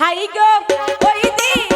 High গো ওই দিক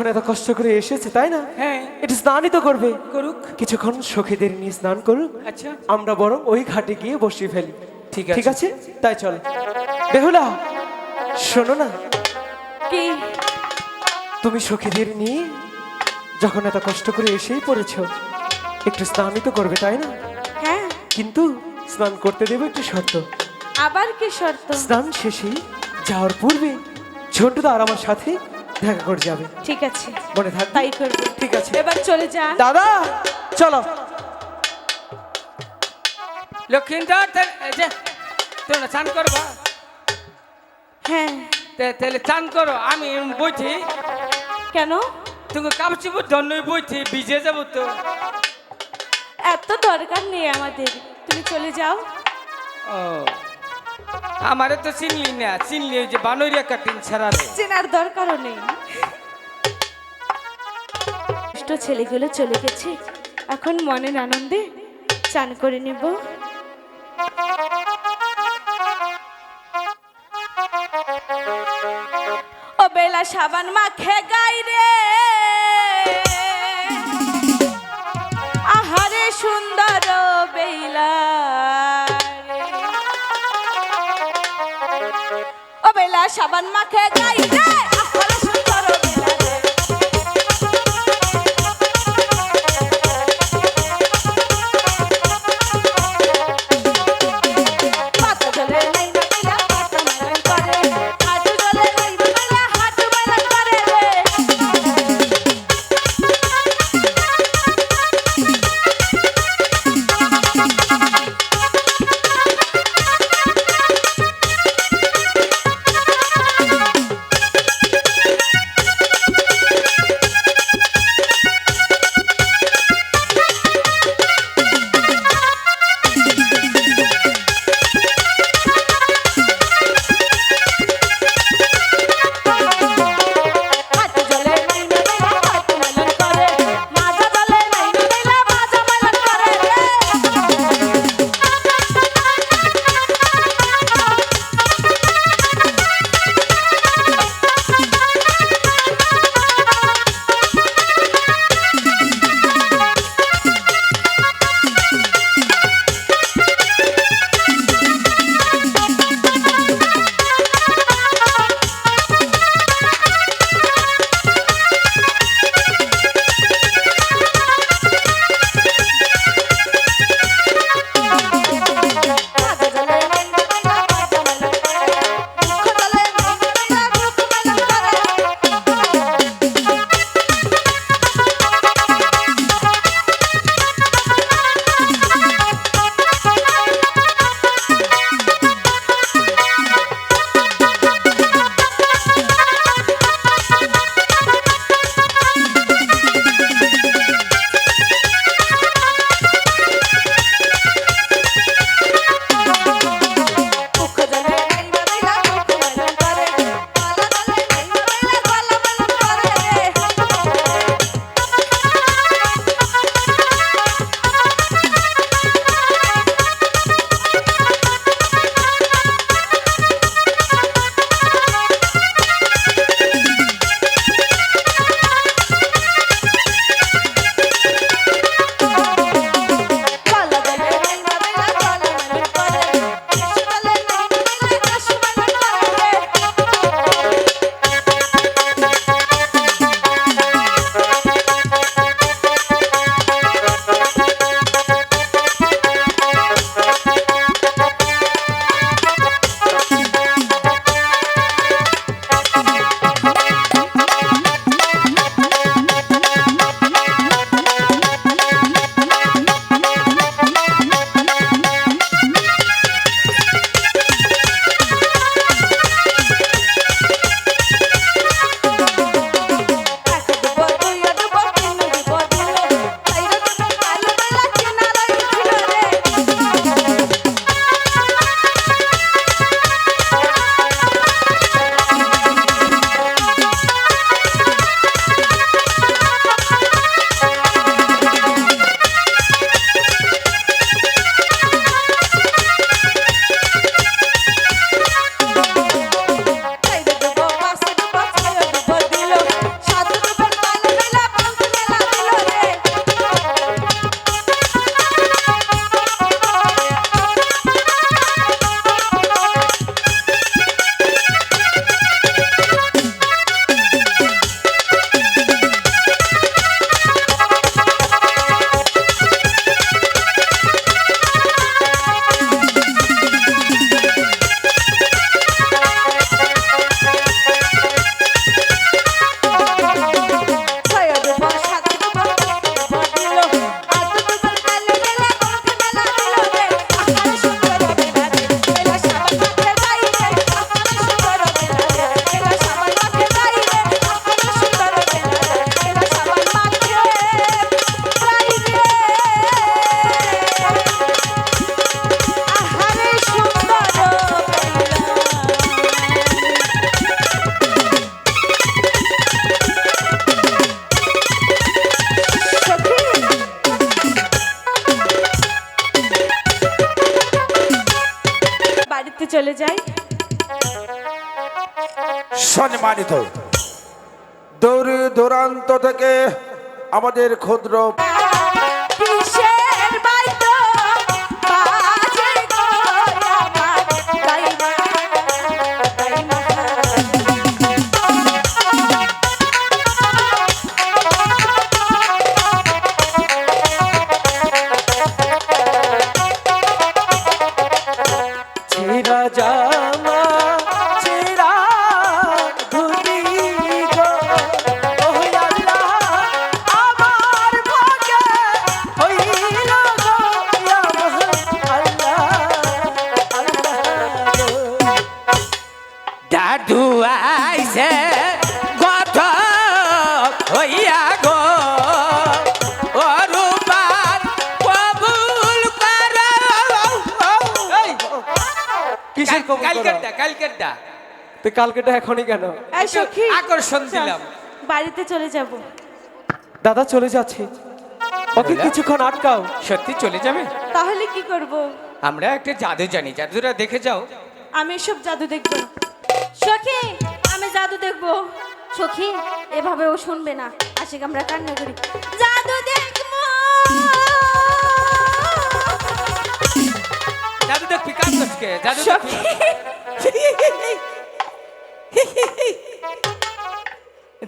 যখন এত কষ্ট করে এসেছে তাই না? হ্যাঁ। একটু স্নানই তো করবে। করুক। কিছুক্ষণ সখীদের নিয়ে স্নান করুক। আচ্ছা। আমরা বরং ওই ঘাটে গিয়ে বসিয়ে ফেলি। ঠিক আছে। ঠিক আছে। তাই চল। বেহুলা শোনো না। কি? তুমি সখীদের নিয়ে যখন এত কষ্ট করে এসেই পড়েছ একটু স্নানই তো করবে তাই না? হ্যাঁ। কিন্তু স্নান করতে দেবো একটু শর্ত। আবার কি শর্ত? স্নান শেষে যাওয়ার পূর্বে ঝন্টুদা আর আমার সাথে দেখা করে যাবে ঠিক আছে। মনে থাক। তাই করব। ঠিক আছে। এবার চলে যান দাদা চলো। লক্ষ্মীন্দর যে তোমরা চান করবা? হ্যাঁ। তাহলে চান করো আমি বইছি কেন? তুমি কাপড় ধন্যই বইছি ভিজে যাব তো। এত দরকার নেই আমাদের। তুমি চলে যাও। ও। আমারে তো চিনলি না, চিনলি ওই যে বানরিয়া কাটিং ছাড়ালে চেনার দরকারও নেই। দুষ্ট ছেলেগুলো চলে গেছে, এখন মনের আনন্দে চান করে নেব। ও বেলা সাবান মাখে গাই রে সাবান মাখে গাই রে। সম্মানিত। দূর দূরান্ত থেকে আমাদের ক্ষুদ্র কালকেরটা? তো কালকেটা এখনই কেন? এই সখী আকর্ষণ দিলাম। বাড়িতে চলে যাব। দাদা চলে যাচ্ছে। ওকে কিছুক্ষণ আটকাও। সত্যি চলে যাবে? তাহলে কি করব? আমরা একটা জাদু জানি। জাদুরা দেখে যাও। আমি এসব জাদু দেখব। সখী আমি জাদু দেখব। সখী এভাবে ও শুনবে না। আশিক আমরা কান্না করি। জাদু দেখব। জাদু দেখবি কাজ করছে জাদু দেখবি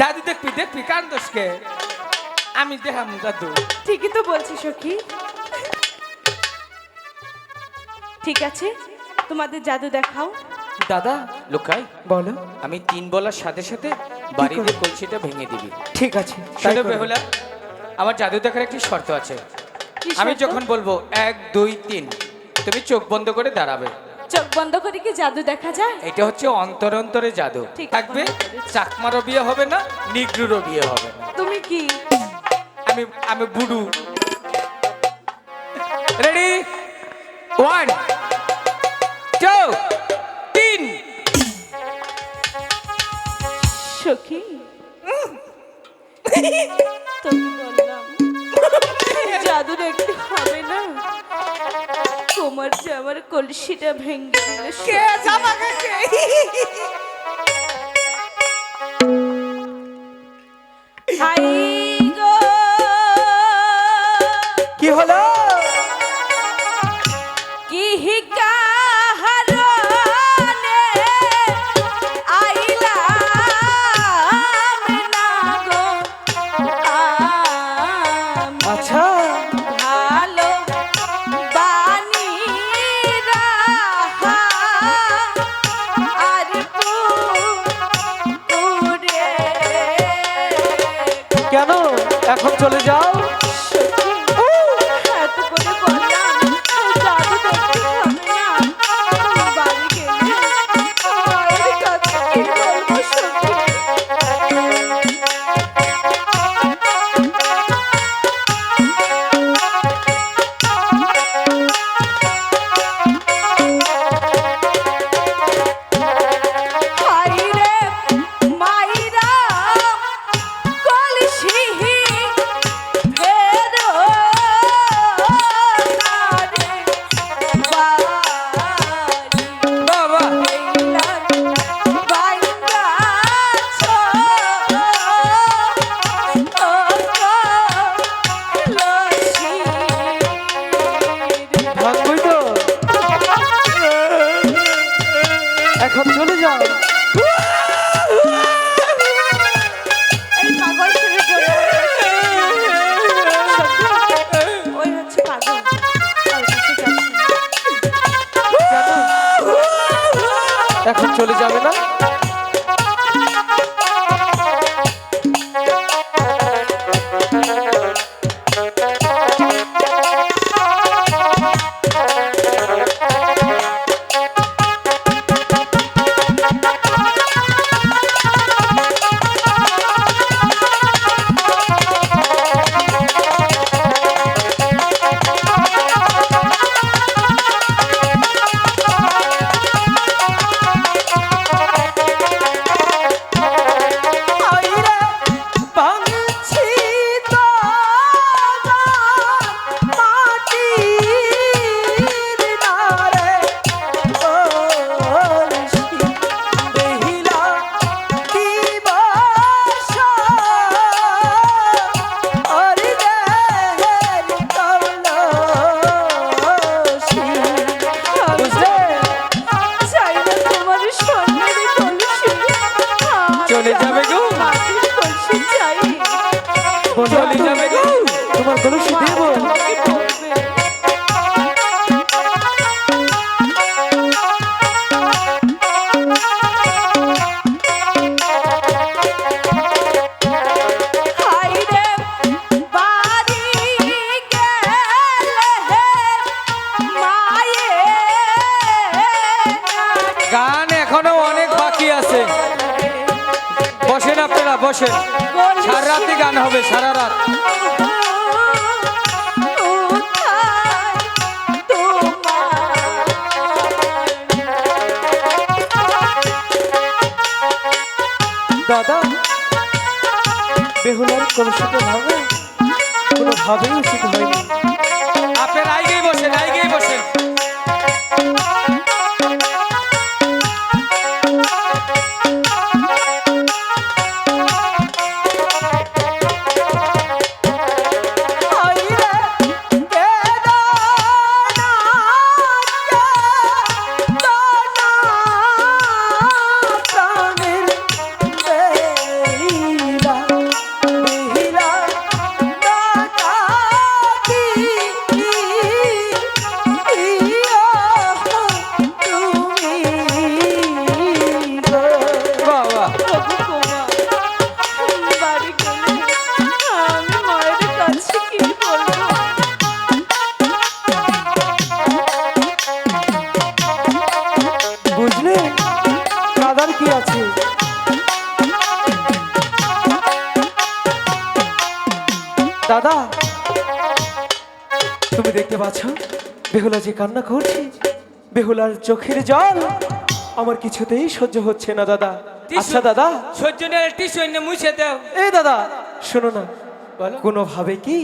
জাদু দেখবি দেখবি কান দোষকে আমি দেখাম জাদু ঠিকই তো বলছি সখী। ঠিক আছে তোমাদের জাদু দেখাও। দাদা লোকাই বলো। আমি তিন বলার সাথে সাথে বাড়িতে কলসিটা ভেঙে দিবি। ঠিক আছে শোনো বেহুলা আমার জাদু দেখার একটি শর্ত আছে। আমি যখন বলব এক দুই তিন তুমি চোখ বন্ধ করে দাঁড়াবে। চোখ বন্ধ করে কি জাদু দেখা যায়? এটা হচ্ছে অন্তর অন্তরে জাদু থাকবে? চাকমারও বিয়ে হবে না নিগ্রুরও বিয়ে হবে না। তুমি কি? আমি আমি বুড়ু। রেডি ওয়ান টু তিন। সখী আমার কলসিটা ভেঙে জামা হাই চলে যাও। দাদা তুমি দেখতে পাচ্ছ বেহুলা যে কান্না করছে বেহুলার চোখের জল আমার কিছুতেই সহ্য হচ্ছে না দাদা। আচ্ছা দাদা। সহ্য এনে মুছে দাও। এ দাদা শোনো না। বলো। কোনোভাবে কি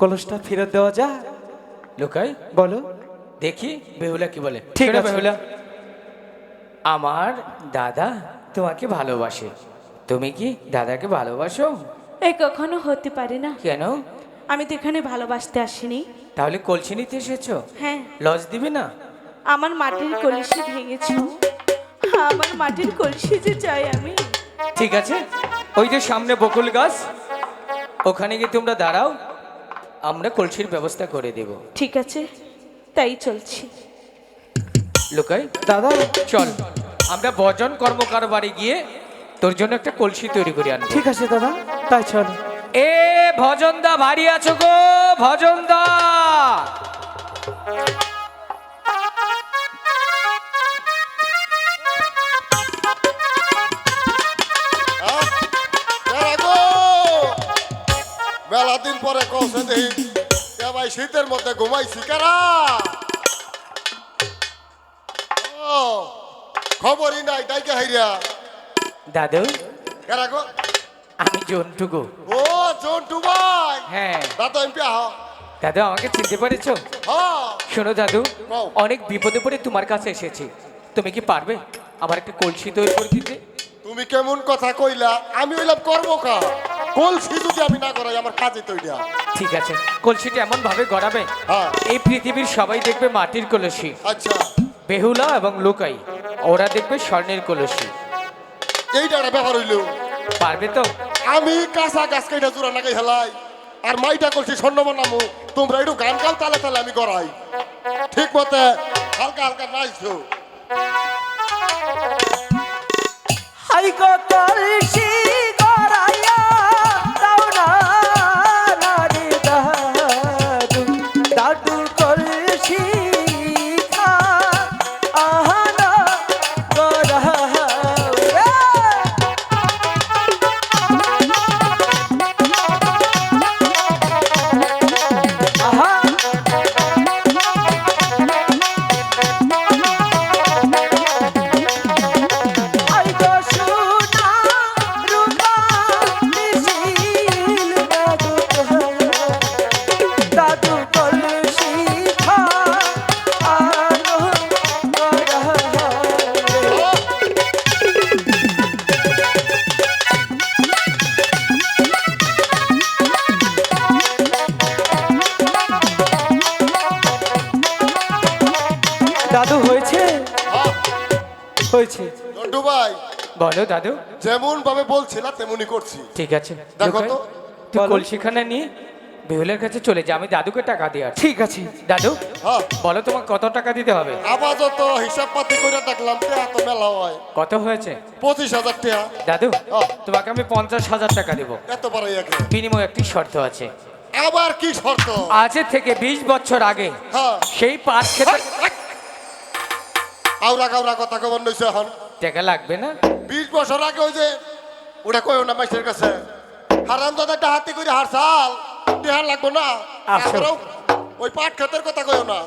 কলসটা ফেরত দেওয়া যায়? লোকাই বলো। দেখি বেহুলা কি বলে। ঠিক আছে। বেহুলা আমার দাদা তোমাকে ভালোবাসে। তুমি কি দাদাকে ভালোবাসো? এ কখনো হতে পারে না। কেন? আমি তো এখানে ভালোবাসতে আসিনি। তাহলে কলসি নিতে এসেছ? হ্যাঁ। লজ দিবে না? আমার মাটির কলসি ভেঙেছ। আমার মাটির কলসি যে চাই আমি। ঠিক আছে। ওই যে সামনে বকুল গাছ ওখানে গিয়ে তোমরা দাঁড়াও। আমরা কলসির ব্যবস্থা করে দেব। ঠিক আছে। তাই চলছি। লোকাই দাদা চল। আমরা বজন কর্মকার বাড়ি গিয়ে তোর জন্য একটা কলসি তৈরি করে আনব। ঠিক আছে দাদা। তাই চলো। এ ভজনদা ভারী আছো গো ভজনদা। হ্যাঁ? মেলা দিন পরে দেখি এ ভাই শীতের মধ্যে ঘুমাইছি কারা? ও, খবরই নাই ডাইকে হাইরা। দাদু? কারা গো? আমি জন্টু গো। ও জন্টু ভাই। হ্যাঁ। দাদা এমপি আহ। দাদু আমাকে চিনতে পেরেছ? হ্যাঁ। শোনো দাদু অনেক বিপদে পড়ে তোমার কাছে এসেছি। তুমি কি পারবে? আমার একটা কলসি তৈরি করে দিতে। তুমি কেমন কথা কইলা আমি হইলাম কর্মকা কলসি যদি আমি না করাই আমার কাজে তৈরি ঠিক আছে। কলসিটা এমন ভাবে গড়াবে হ্যাঁ। এই পৃথিবীর সবাই দেখবে মাটির কলসি। আচ্ছা। বেহুলা এবং লুকাই ওরা দেখবে স্বর্ণের কলসি। এইটা ব্যাপার হইল। পারবে তো? আমি কাঁচা গাছ কেটে জোড়া লাগাই হেলাই। আর মাইটা করছি স্বর্ণ বনামু। তোমরা একটু গান গাও, তালে তালে আমি গড়াই। ঠিক মতে হালকা হালকা নাচছো হাই গো যেমন ভাবে বলছিলা তেমনই করছি। ঠিক আছে। দেখো তো। তুই। কলসিখানা নিয়ে বেহুলের কাছে চলে যা আমি দাদুকে টাকা দিয়ে ঠিক আছে। দাদু হ্যাঁ। বলো তোমার কত টাকা দিতে হবে? আপাতত হিসাব পাতি করে দেখলাম টেহা তো মেলা হয়। কত হয়েছে? পঁচিশ হাজার টেহা দাদু হ্যাঁ। তোমাকে আমি পঞ্চাশ হাজার টাকা দেবো। এত একে বিনিময়ে একটি শর্ত আছে। আবার কি শর্ত? আজের থেকে বিশ বছর আগে হ্যাঁ। সেই পাট খেতে আউরা কাউরা কথা কবার নইছে এখন। টাকা লাগবে না? বিশ বছর আগে ওই যে ওটা কয় না মাসের কাছে? হারান দাদা একটা হাতি করে হার সাল দেহার লাগবো না? ওই পাট ক্ষেতের কথা কয় না?